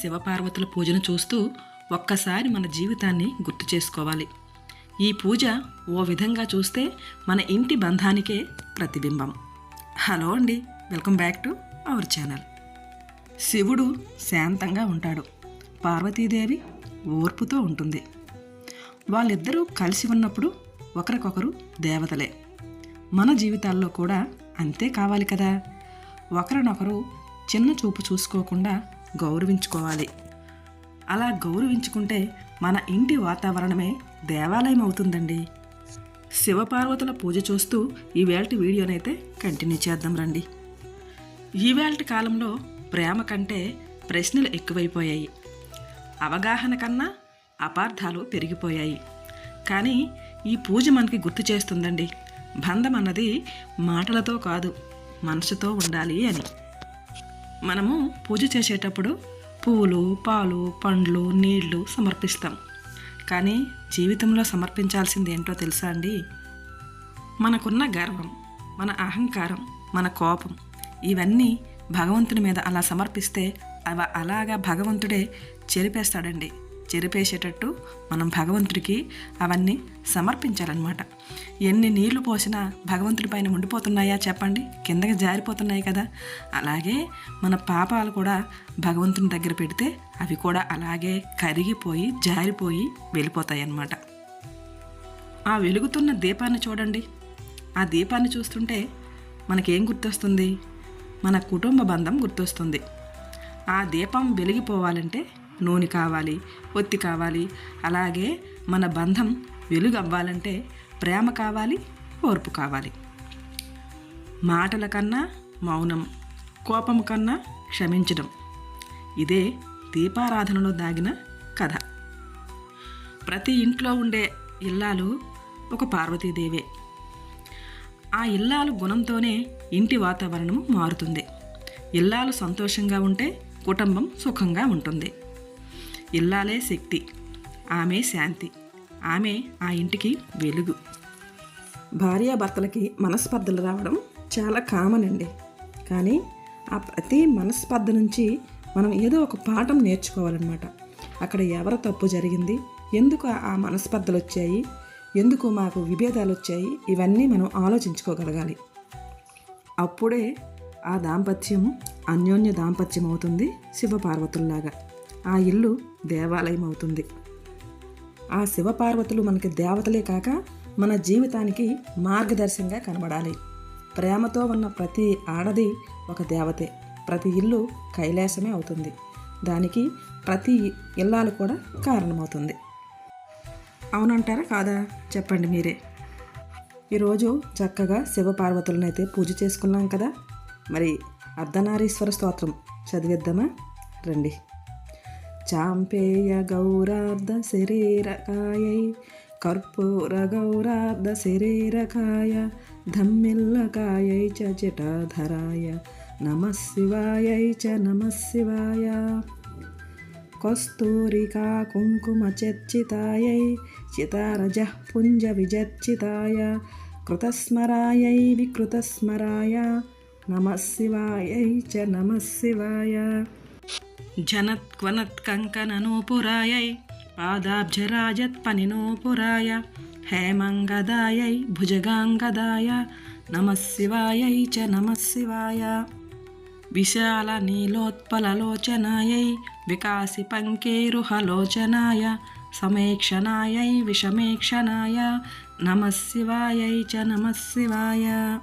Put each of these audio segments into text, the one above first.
శివపార్వతుల పూజను చూస్తూ ఒక్కసారి మన జీవితాన్ని గుర్తు చేసుకోవాలి. ఈ పూజ ఓ విధంగా చూస్తే మన ఇంటి బంధానికే ప్రతిబింబం. హలో అండి welcome back to our channel. శివుడు శాంతంగా ఉంటాడు. పార్వతీదేవి ఓర్పుతో ఉంటుంది. వాళ్ళిద్దరూ కలిసి ఉన్నప్పుడు ఒకరికొకరు దేవతలే. మన జీవితాల్లో కూడా అంతే కావాలి కదా. ఒకరినొకరు చిన్న చూపు చూసుకోకుండా గౌరవించుకోవాలి. అలా గౌరవించుకుంటే మన ఇంటి వాతావరణమే దేవాలయం అవుతుందండి. శివపార్వతుల పూజ చూస్తూ ఈవేళటి వీడియోనైతే కంటిన్యూ చేద్దాం రండి. ఈవేళటి కాలంలో ప్రేమ కంటే ప్రశ్నలు ఎక్కువైపోయాయి. అవగాహన కన్నా అపార్థాలు పెరిగిపోయాయి. కానీ ఈ పూజ మనకి గుర్తు చేస్తుందండి. బంధం అన్నది మాటలతో కాదు మనసుతో ఉండాలి అని. మనము పూజ చేసేటప్పుడు పువ్వులు పాలు పండ్లు నీళ్ళు సమర్పిస్తాం. కానీ జీవితంలో సమర్పించాల్సింది ఏంటో తెలుసా అండి? మనకున్న గర్వం మన అహంకారం మన కోపం ఇవన్నీ భగవంతుని మీద అలా సమర్పిస్తే అవ అలాగా భగవంతుడే చెరిపేస్తాడండి. చెరిపేసేటట్టు మనం భగవంతుడికి అవన్నీ సమర్పించాలన్నమాట. ఎన్ని నీళ్ళు పోసినా భగవంతుడి పైన ఉండిపోతున్నాయా చెప్పండి? కిందకి జారిపోతున్నాయి కదా. అలాగే మన పాపాలు కూడా భగవంతుని దగ్గర పెడితే అవి కూడా అలాగే కరిగిపోయి జారిపోయి వెళ్ళిపోతాయి అన్నమాట ఆ వెలుగుతున్న దీపాన్ని చూడండి. ఆ దీపాన్ని చూస్తుంటే మనకేం గుర్తొస్తుంది? మన కుటుంబ బంధం గుర్తొస్తుంది. ఆ దీపం వెలిగిపోవాలంటే నూనె కావాలి ఒత్తి కావాలి. అలాగే మన బంధం వెలుగు అవ్వాలంటే ప్రేమ కావాలి ఓర్పు కావాలి. మాటల కన్నా మౌనం కోపం కన్నా క్షమించడం. ఇదే దీపారాధనలో దాగిన కథ. ప్రతి ఇంట్లో ఉండే ఇల్లాలు ఒక పార్వతీదేవే. ఆ ఇల్లాలు గుణంతోనే ఇంటి వాతావరణం మారుతుంది. ఇల్లాలు సంతోషంగా ఉంటే కుటుంబం సుఖంగా ఉంటుంది. ఇల్లాలే శక్తి. ఆమె శాంతి. ఆమె ఆ ఇంటికి వెలుగు. భార్యాభర్తలకి మనస్పర్ధలు రావడం చాలా కామన్ అండి. కానీ ఆ ప్రతి మనస్పర్ధ నుంచి మనం ఏదో ఒక పాఠం నేర్చుకోవాలన్నమాట. అక్కడ ఎవరు తప్పు జరిగింది? ఎందుకు ఆ మనస్పర్ధలు వచ్చాయి ఎందుకు మాకు విభేదాలు వచ్చాయి ఇవన్నీ మనం ఆలోచించుకోగలగాలి. అప్పుడే ఆ దాంపత్యం అన్యోన్య దాంపత్యం అవుతుంది శివపార్వతుల్లాగా. ఆ ఇల్లు దేవాలయం అవుతుంది. ఆ శివపార్వతులు మనకి దేవతలే కాక మన జీవితానికి మార్గదర్శంగా కనబడాలి. ప్రేమతో ఉన్న ప్రతి ఆడది ఒక దేవతే. ప్రతి ఇల్లు కైలాసమే అవుతుంది. దానికి ప్రతి ఇల్లాలు కూడా కారణమవుతుంది. అవునంటారా కాదా? చెప్పండి మీరే. ఈరోజు చక్కగా శివపార్వతులనైతే పూజ చేసుకున్నాం కదా. మరి అర్ధనారీశ్వర స్తోత్రం చదివేద్దామా? రండి. చాంపేయ గౌరార్ధ శరీరకాయై కర్పూర గౌరార్ధ శరీరకాయ ధమ్మిల్లకాయై చ జటాధరాయ నమ శివాయై చ నమ శివాయ కస్తూరికా కుంకుమ చర్చితాయై చితారజ పుంజ విజర్చితాయ కృతస్మరాయై వికృతస్మరాయ నమ శివాయై చ నమ శివాయ జనత్వనత్కంకననూపురాయై పాదాబ్జరాజత్పనినూపురాయ హేమంగదాయై భుజగాంగదాయ నమ శివాయై చ నమ శివాయ విశాల నీలోత్పలలోచనాయై వికాసి పంకేరుహలోచనాయ సమేక్షణాయై విషమేక్షణాయ నమ శివాయై చ నమ శివాయ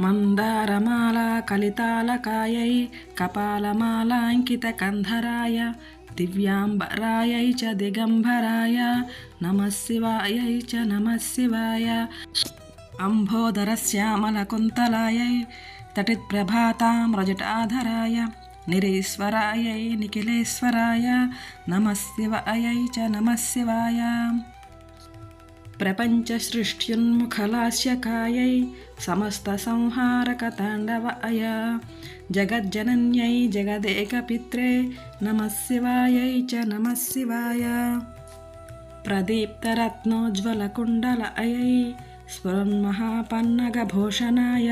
మందారమాలా కలితాలకాయై కపాలమాలాంకితకంధరాయ దివ్యాంబరాయై చ దిగంబరాయ నమ శివాయై చ నమ శివాయ తటిత్ప్రభాతాం రజటాధరాయ నిరీశ్వరాయై నిఖిలేశ్వరాయ నమశివాయై చ నమశివాయ. प्रपञ्चसृष्ट्युन्मुखलास्यकायै समस्तसंहारकताण्डव अया जगज्जनन्यै जगदेकपित्रे नमः शिवायै च नमः शिवाय प्रदीप्तरत्नोज्ज्वलकुण्डल अयै स्फुरन्महापन्नगभूषणाय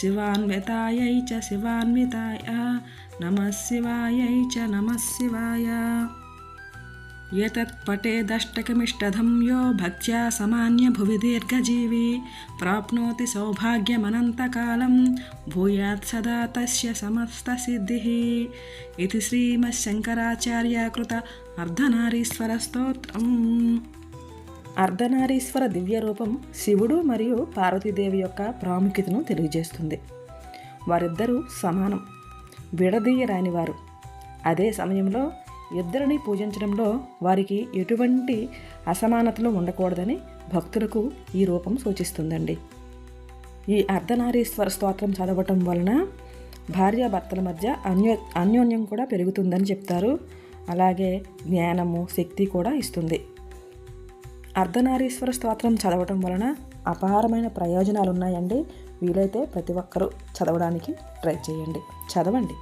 शिवान्वितायै च शिवान्विताय नमः शिवायै च नमः शिवाय पठेदष्टकमिष्टधं यो भक्त्या समान्य भुवि दीर्घजीवी प्राप्नोति सौभाग्यमनन्तकालं भूयात् सदा तस्य समस्तसिद्धिः इति श्रीमच्छङ्कराचार्यकृत అర్ధనారీశ్వరస్తోత్రం అర్ధనారీశ్వర దివ్య రూపం శివుడు మరియు పార్వతీదేవి యొక్క ప్రాముఖ్యతను తెలియజేస్తుంది వారిద్దరూ సమానం విడదీయరాని వారు అదే సమయంలో ఇద్దరిని పూజించడంలో వారికి ఎటువంటి అసమానతలు ఉండకూడదని భక్తులకు ఈ రూపం సూచిస్తుందండి. ఈ అర్ధనారీశ్వర స్తోత్రం చదవటం వలన భార్యాభర్తల మధ్య అన్యో అన్యోన్యం కూడా పెరుగుతుందని చెప్తారు. అలాగే జ్ఞానము శక్తి కూడా ఇస్తుంది. అర్ధనారీశ్వర స్తోత్రం చదవటం వలన అపారమైన ప్రయోజనాలు ఉన్నాయండి వీలైతే ప్రతి ఒక్కరూ చదవడానికి ట్రై చేయండి. చదవండి.